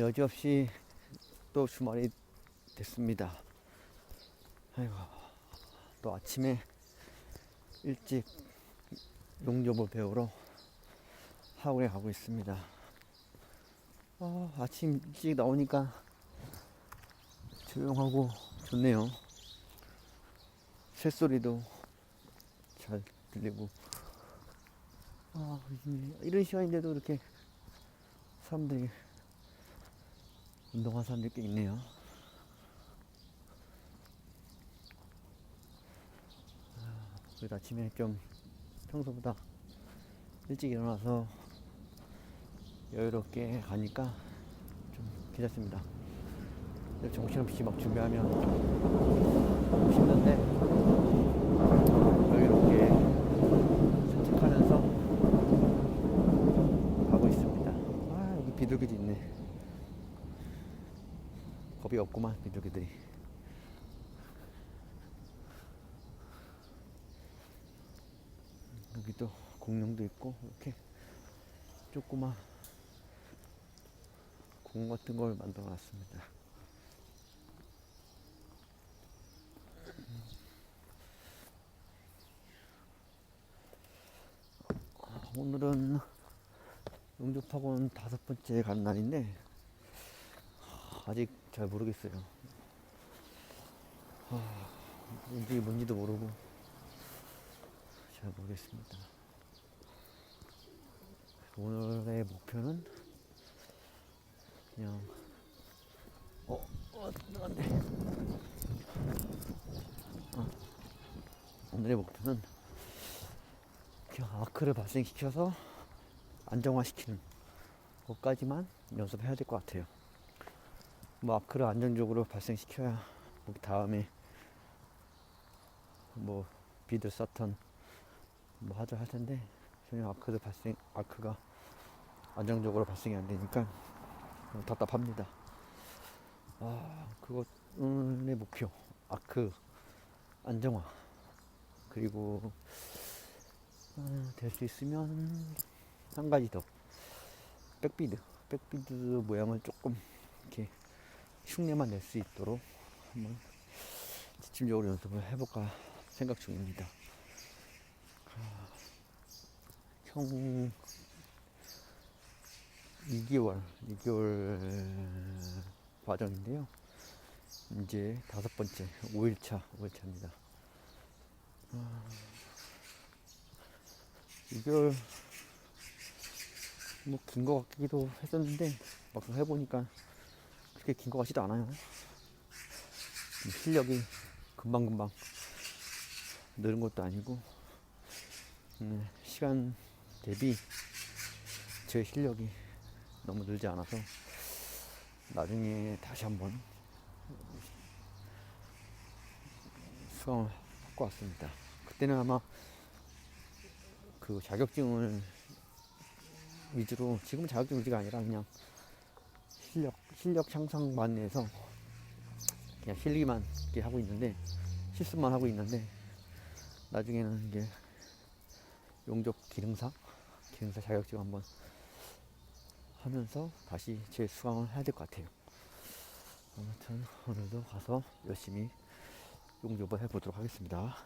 여지없이 또 주말이 됐습니다. 아이고, 또 아침에 일찍 용접을 배우러 학원에 가고 있습니다. 어, 아침 일찍 나오니까 조용하고 좋네요. 새소리도 잘 들리고. 아, 이런 시간인데도 이렇게 사람들이 운동하는 사람들이 꽤 있네요. 아, 그래도 아침에 좀 평소보다 일찍 일어나서 여유롭게 가니까 좀 괜찮습니다. 정신없이 막 준비하면 좀 힘든데 여유롭게 산책하면서 가고 있습니다. 아 여기 비둘기도 있네. 겁이 없구만 비둘기들이. 여기 또 공룡도 있고 이렇게 조그마 공 같은 걸 만들어 놨습니다. 아, 오늘은 용접학원 다섯 번째 가는 날인데 아직 잘 모르겠어요. 아, 이게 뭔지도 모르고 잘 모르겠습니다. 오늘의 목표는 그냥 어, 어, 안돼. 어, 오늘의 목표는 그냥 아크를 발생시켜서 안정화시키는 것까지만 연습해야 될 것 같아요. 뭐 아크를 안정적으로 발생시켜야 뭐 다음에 뭐 비드 서턴 뭐 하자 할 텐데 전혀 아크도 발생 아크가 안정적으로 발생이 안 되니까 어, 답답합니다. 아 그것의 목표 아크 안정화. 그리고 아, 될수 있으면 한 가지 더. 백비드. 백비드 모양을 조금 이렇게 흉내만 낼 수 있도록 한번 집중적으로 연습을 해볼까 생각 중입니다. 아, 형 2개월, 2개월 과정인데요. 이제 다섯 번째, 5일차, 5일차입니다. 아, 2개월, 뭐, 긴 것 같기도 했었는데, 막상 해보니까 그렇게 긴 것 같지도 않아요. 실력이 금방금방 늘은 것도 아니고, 음, 시간 대비 제 실력이 너무 늘지 않아서 나중에 다시 한번 수강을 받고 왔습니다. 그때는 아마 그 자격증을 위주로 지금은 자격증 위주가 아니라 그냥 실력 실력 향상만 위해서 그냥 실기만 이렇게 하고 있는데 실습만 하고 있는데 나중에는 이게 용접 기능사 기능사 자격증 한번 하면서 다시 재수강을 해야 될 것 같아요. 아무튼 오늘도 가서 열심히 용접을 해보도록 하겠습니다.